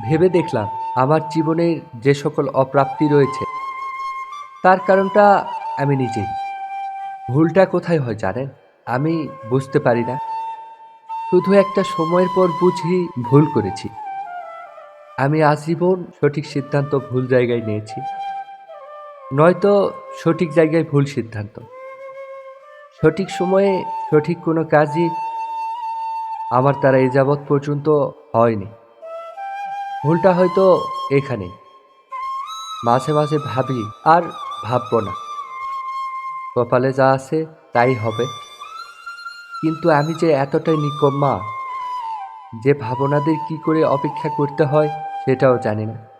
ভেবে দেখলাম আমার জীবনের যে সকল অপ্রাপ্তি রয়েছে, তার কারণটা আমি নিজেই। ভুলটা কোথায় হয় জানেন? আমি বুঝতে পারি না। শুধু একটা সময়ের পর বুঝি ভুল করেছি। আমি আজীবন সঠিক সিদ্ধান্ত ভুল জায়গায় নিয়েছি। নয়তো সঠিক জায়গায় ভুল সিদ্ধান্ত। সঠিক সময়ে সঠিক কোনো কাজই আমার দ্বারা এ যাবৎ পর্যন্ত হয়নি। ভুলটা হয়তো এখানে। মাঝে মাঝে ভাবি আর ভাববো না। কপালে যা আছে তাই হবে। কিন্তু আমি যে এতটাই নিকম্মা, যে ভাবনাদের কি করে অপেক্ষা করতে হয় সেটাও জানি না।